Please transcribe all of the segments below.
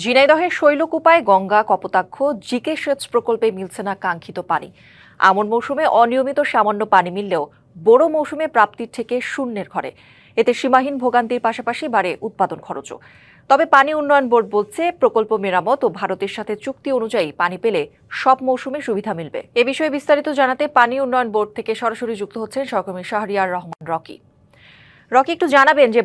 ঝিনাইদহের শৈলকুপায় গঙ্গা, কপোতাক্ষ, জিকে সেচ প্রকল্পে মিলছে না কাঙ্ক্ষিত পানি। আমন মৌসুমে অনিয়মিত সামান্য পানি মিললেও বড় মৌসুমে প্রাপ্তির থেকে শূন্যের ঘরে। এতে সীমাহীন ভোগান্তির পাশাপাশি বাড়ে উৎপাদন খরচও। তবে পানি উন্নয়ন বোর্ড বলছে, প্রকল্প মেরামত ও ভারতের সাথে চুক্তি অনুযায়ী পানি পেলে সব মৌসুমে সুবিধা মিলবে। এ বিষয়ে বিস্তারিত জানাতে পানি উন্নয়ন বোর্ড থেকে সরাসরি যুক্ত হচ্ছেন সহকর্মী শাহরিয়ার রহমান রকি। রকি একটু জানাবেন যে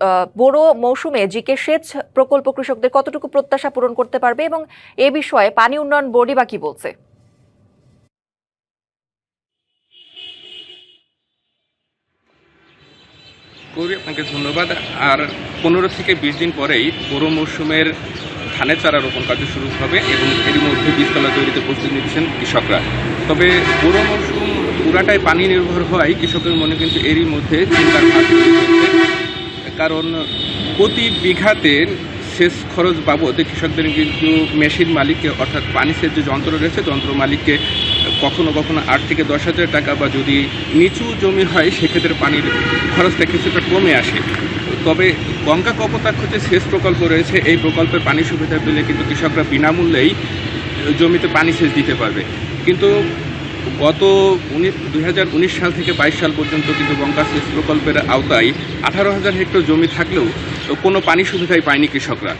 আহ, বড় মৌসুমে জিকে সেচ প্রকল্প কৃষকদের কতটুকু প্রত্যাশা পূরণ করতে পারবে এবং এ বিষয়ে পানি উন্নয়ন বোর্ডই বা কি বলছে? আপনাকে ধন্যবাদ। আর পনেরো থেকে বিশ দিন পরেই বড় মৌসুমের ধানের চারা রোপণ কার্য শুরু হবে এবং এরই মধ্যে বীজতলা তৈরিতে প্রস্তুতি নিচ্ছেন কৃষকরা। তবে বড় মৌসুম পুরাটাই পানি নির্ভর হওয়ায় কৃষকের মনে কিন্তু এরই মধ্যে চিন্তার ভাব কারণ প্রতি বিঘাতে সেচ খরচ বাবদ কৃষকদের কিন্তু মেশিন মালিককে, অর্থাৎ পানি সেচ যে যন্ত্র রয়েছে যন্ত্র মালিককে কখনো কখনো আট থেকে দশ হাজার টাকা বা যদি নিচু জমি হয়, সেক্ষেত্রে পানির খরচটা কিছুটা কমে আসে। তবে গঙ্গা কপোতাক্ষ যে সেচ প্রকল্প রয়েছে, এই প্রকল্পের পানি সুবিধা পেলে কিন্তু কৃষকরা বিনামূল্যেই জমিতে পানি সেচ দিতে পারবে। কিন্তু গত উনিশ দুই সাল থেকে বাইশ সাল পর্যন্ত কিন্তু গঙ্গা সেচ প্রকল্পের আওতায় আঠারো হাজার হেক্টর জমি থাকলেও কোনো পানি সুবিধাই পায়নি কৃষকরা।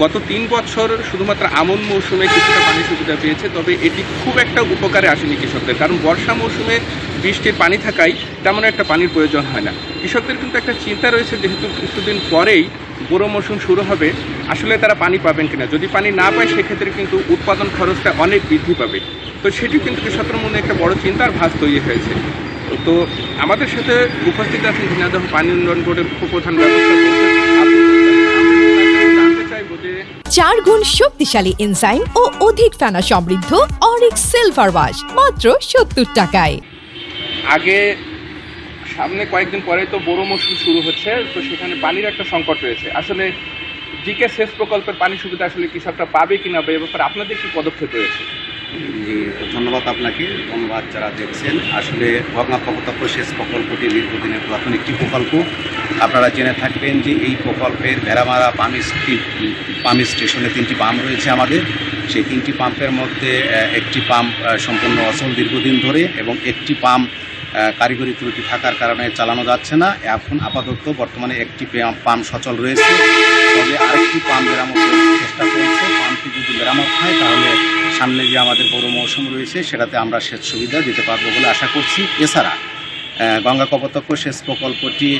গত তিন বছর শুধুমাত্র আমন মৌসুমে কিছুটা পানি সুবিধা পেয়েছে, তবে এটি খুব একটা উপকারে আসেনি কৃষকদের। কারণ বর্ষা মৌসুমে বৃষ্টির পানি থাকায় তেমন একটা পানির প্রয়োজন হয় না। কৃষকদের কিন্তু একটা চিন্তা রয়েছে, যেহেতু কিছুদিন পরেই বড় মৌসুম শুরু হবে, আসলে তারা পানি পাবেন কিনা? যদি পানি না পায়, সেক্ষেত্রে কিন্তু উৎপাদন খরচটা অনেক বৃদ্ধি পাবে। তো সেটি কিন্তু কৃষকের মনে একটা বড় চিন্তার ভাস তৈরি হয়েছে। তো আমাদের সাথে উপস্থিত আছেন ঝিনাইদহ পানি উন্নয়ন বোর্ডের উপপ্রধান ব্যবস্থাপক আব্দুল মোত্তালিব। আমি জানতে চাইব যে চার গুণ শক্তিশালী এনজাইম ও অধিক ফেনা সমৃদ্ধ অরিক সিলভার ওয়াশ মাত্র সত্তর টাকায়। আগে সামনে কয়েকদিন পরে তো বড় মৌসুম শুরু হচ্ছে, তো সেখানে পানির একটা সংকট রয়েছে। আসলে জিকে সেচ প্রকল্পের পানি সুবিধা আসলে কৃষকরা পাবে কিনা এ ব্যাপারে আপনাদের কি পদক্ষেপ রয়েছে? জি ধন্যবাদ আপনাকে, ধন্যবাদ যারা দেখছেন। আসলে কপোতাক্ষ সেচ প্রকল্পটি দীর্ঘদিনের পুরাতন একটি প্রকল্প। আপনারা জেনে থাকবেন যে এই প্রকল্পের ভেড়ামারা পাম্প স্টি- পাম্প স্টেশনে তিনটি পাম্প রয়েছে আমাদের। সেই তিনটি পাম্পের মধ্যে একটি পাম্প সম্পূর্ণ অচল দীর্ঘদিন ধরে এবং একটি পাম্প কারিগরি ত্রুটি থাকার কারণে চালানো যাচ্ছে না। এখন আপাতত বর্তমানে একটি পাম্প সচল রয়েছে। তবে আরেকটি পাম্প মেরামতের চেষ্টা করছে পাম্পটি যদি মেরামত হয়, তাহলে সামনে যে আমাদের বড় মৌসুম রয়েছে, সেটাতে আমরা সেচ সুবিধা দিতে পারব বলে আশা করছি। এছাড়া গঙ্গা কপতক্ষ সেচ প্রকল্পটি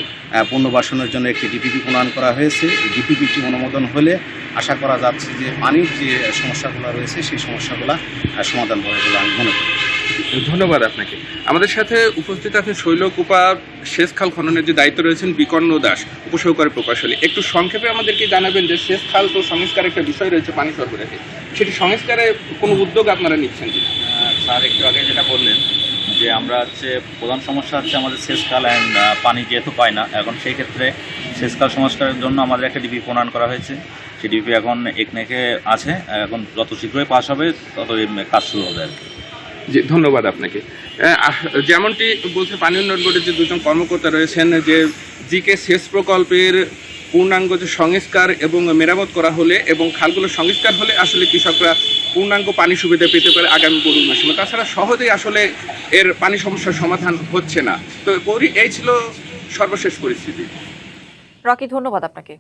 পুনর্বাসনের জন্য একটি ডিপিপি প্রণয়ন করা হয়েছে। ডিপিপিটি অনুমোদন হলে আশা করা যাচ্ছে যে পানির যে সমস্যাগুলো রয়েছে, সেই সমস্যাগুলো সমাধান হবে বলে আমি মনে করি। ধন্যবাদ আপনাকে। আমাদের সাথে উপস্থিত আছেন শৈলকুপা সেচ খাল খননের যে দায়িত্ব রয়েছেন বিকর্ণ দাস, উপসহকারী প্রকৌশলী। একটু সংক্ষেপে আমাদেরকে জানাবেন যে সেচ খাল তো সংস্কার একটা বিষয় রয়েছে পানি সরবরাহে। সেটি সংস্কারে কোনো উদ্যোগ আপনারা নিচ্ছেন স্যার, একটু আগে যেটা বললেন যে আমরা হচ্ছে, প্রধান সমস্যা হচ্ছে আমাদের সেচকাল অ্যান্ড পানি যেহেতু পায় না, এখন সেই ক্ষেত্রে সেচকাল সংস্কারের জন্য আমাদের একটা ডিপি প্রণয়ন করা হয়েছে। সেই ডিপি এখন একনেকে আছে, এখন যত শীঘ্রই পাস হবে তত কাজ শুরু হবে আর কি। জি, ধন্যবাদ আপনাকে। যেমনটি বলছে পানি উন্নয়ন বোর্ডের যে দুজন কর্মকর্তা রয়েছেন, যে জিকে সেচ প্রকল্পের পূর্ণাঙ্গ যে সংস্কার এবং মেরামত করা হলে এবং খালগুলো সংস্কার হলে আসলে কৃষকরা পূর্ণাঙ্গ পানি সুবিধা পেতে পারে আগামী গরু মাসে। তাছাড়া সহজেই আসলে এর পানি সমস্যার সমাধান হচ্ছে না। তো এই ছিল সর্বশেষ পরিস্থিতি। রকি, ধন্যবাদ আপনাকে।